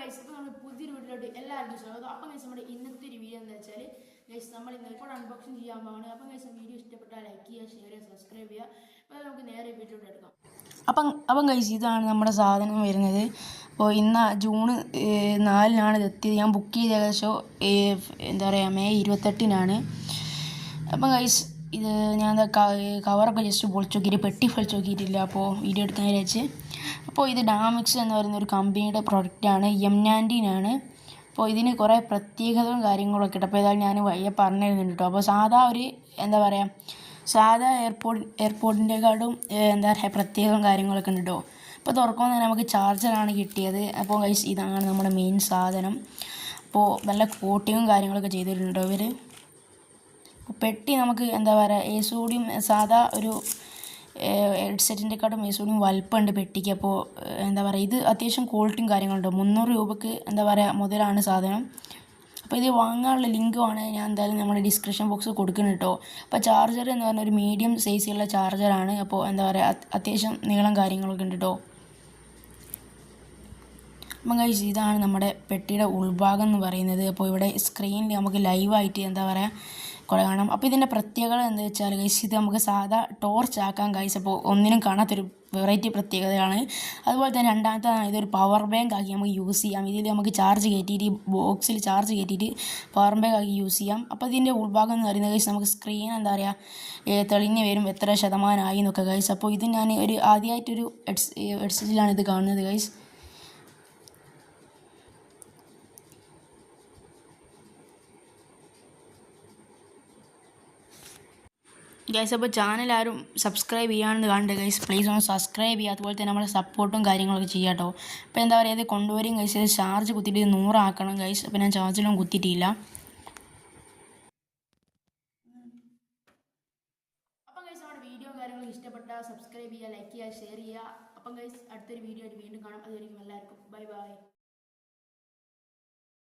Guys ഇപ്പോൾ നമ്മൾ പുതിയൊരു വീട്ടിലോട്ട് എല്ലാവർക്കും സ്വാഗതം. അപ്പം ഗൈസ് നമ്മുടെ ഇന്നത്തെ ഒരു വീഡിയോ എന്താ വെച്ചാൽ ഗൈസ് നമ്മൾ ഇന്ന് ഇപ്പോൾ അൺബോക്സിങ് ചെയ്യാൻ പോവാണ് അപ്പം ഗൈസ് വീഡിയോ ഇഷ്ടപ്പെട്ടാൽ ലൈക്ക് ചെയ്യുക ഷെയർ ചെയ്യുക സബ്സ്ക്രൈബ് ചെയ്യുക. അപ്പോൾ നമുക്ക് നേരെ വീട്ടിലോട്ട് എടുക്കാം. അപ്പം അപ്പം ഗൈസ് ഇതാണ് നമ്മുടെ സാധനം വരുന്നത്. അപ്പോൾ ഇന്ന് ജൂൺ നാലിനാണ് ഇത് എത്തിയത്. ഞാൻ ബുക്ക് ചെയ്ത ഏകദേശം എന്താ പറയുക മെയ് ഇരുപത്തെട്ടിനാണ്. അപ്പം ഗൈസ് ഇത് ഞാൻ കവറൊക്കെ ജസ്റ്റ് പൊളിച്ച് നോക്കിയിട്ട് പെട്ടി പൊളിച്ച് നോക്കിയിട്ടില്ല. അപ്പോൾ വീഡിയോ എടുക്കാൻ വിചാരിച്ച്. അപ്പോൾ ഇത് ഡാമിക്സ് എന്ന് പറയുന്ന ഒരു കമ്പനിയുടെ പ്രൊഡക്റ്റാണ് എം ആണ്. അപ്പോൾ ഇതിന് കുറേ പ്രത്യേകതകളും കാര്യങ്ങളൊക്കെ ഉണ്ട്. അപ്പോൾ ഏതായാലും ഞാൻ വയ്യ പറഞ്ഞു കേട്ടോ അപ്പോൾ സാധാ ഒരു എന്താ പറയുക സാധാ എയർപോർട്ട് എയർപോർട്ടിന്റെക്കാളും എന്താ പറയുക പ്രത്യേകം കാര്യങ്ങളൊക്കെ ഉണ്ട് കേട്ടോ അപ്പോൾ തുറക്കുമ്പോൾ തന്നെ നമുക്ക് ചാർജറാണ് കിട്ടിയത്. അപ്പോൾ ഗൈസ് ഇതാണ് നമ്മുടെ മെയിൻ സാധനം. അപ്പോൾ നല്ല കോട്ടിങ്ങും കാര്യങ്ങളൊക്കെ ചെയ്തിട്ടുണ്ട് ഇവർ പെട്ടി നമുക്ക് എന്താ പറയുക ഏസൂടിയും സാധാ ഒരു ഹെഡ്സെറ്റിന്റെക്കാട്ടും ഏസൂടിയും വലുപ്പമുണ്ട് പെട്ടിക്ക്. അപ്പോൾ എന്താ പറയുക ഇത് അത്യാവശ്യം ക്വാളിറ്റിയും കാര്യങ്ങളുണ്ട്. മുന്നൂറ് രൂപക്ക് എന്താ പറയുക മുതലാണ് സാധനം. അപ്പോൾ ഇത് വാങ്ങാനുള്ള ലിങ്കുമാണ് ഞാൻ എന്തായാലും നമ്മുടെ ഡിസ്ക്രിപ്ഷൻ ബോക്സ് കൊടുക്കുന്നത് കേട്ടോ. അപ്പോൾ ചാർജർ എന്ന് പറഞ്ഞ ഒരു മീഡിയം സൈസിലുള്ള ചാർജറാണ്. അപ്പോൾ എന്താ പറയുക അത് അത്യാവശ്യം നീളം കാര്യങ്ങളൊക്കെ ഉണ്ട് കേട്ടോ. അപ്പം കഴിച്ച് ഇതാണ് നമ്മുടെ പെട്ടിയുടെ ഉൾഭാഗം എന്ന് പറയുന്നത്. അപ്പോൾ ഇവിടെ സ്ക്രീനിൽ നമുക്ക് ലൈവായിട്ട് എന്താ പറയുക കുറേ കാണാം. അപ്പോൾ ഇതിന്റെ പ്രത്യേകത എന്താ വെച്ചാൽ കഴിച്ച് ഇത് നമുക്ക് സാധാ ടോർച്ച് ആക്കാൻ ഗൈസ് അപ്പോൾ ഒന്നിനും കാണാത്തൊരു വെറൈറ്റി പ്രത്യേകതയാണ് അതുപോലെ തന്നെ രണ്ടാമത്തെ ഇതൊരു പവർ ബാങ്ക് ആക്കി നമുക്ക് യൂസ് ചെയ്യാം. ഇതിൽ നമുക്ക് ചാർജ് കയറ്റിയിട്ട് ബോക്സിൽ ചാർജ് കയറ്റിയിട്ട് പവർ ബാങ്ക് ആക്കി യൂസ് ചെയ്യാം. അപ്പോൾ ഇതിന്റെ ഉൾഭാഗം എന്ന് പറയുന്നത് കഴിച്ച് നമുക്ക് സ്ക്രീൻ എന്താ പറയുക തെളിഞ്ഞ് വരും എത്ര ശതമാനമായി എന്നൊക്കെ കഴിച്ച് അപ്പോൾ ഇത് ഞാൻ ഒരു ആദ്യമായിട്ടൊരു എഡ്സ് എഡ്സിലാണ് ഇത് കാണുന്നത് ഗൈസ് ഗൈസ് അപ്പോൾ ചാനൽ ആരും സബ്സ്ക്രൈബ് ചെയ്യാണെന്ന് കാണണ്ട ഗൈസ് പ്ലീസ് ഒന്ന് സബ്സ്ക്രൈബ് ചെയ്യുക. അതുപോലെ തന്നെ നമ്മളെ സപ്പോർട്ടും കാര്യങ്ങളൊക്കെ ചെയ്യാം കേട്ടോ അപ്പോൾ എന്താ പറയുക ഇത് കൊണ്ടുവരും ഗൈസ് ഇത് ചാർജ് കുത്തിയിട്ട് നൂറാക്കണം ഗൈസ് അപ്പോൾ ഞാൻ ചാർജിലൊന്നും കുത്തിയിട്ടില്ല. അപ്പം ഗൈസ് നമ്മുടെ വീഡിയോ കാര്യങ്ങൾ ഇഷ്ടപ്പെട്ടാൽ സബ്സ്ക്രൈബ് ചെയ്യുക ലൈക്ക് ചെയ്യുക ഷെയർ ചെയ്യുക. അപ്പം ഗൈസ് അടുത്തൊരു വീഡിയോ ആയിട്ട് വീണ്ടും കാണാം. അതുവരെയും എല്ലാവർക്കും. Bye bye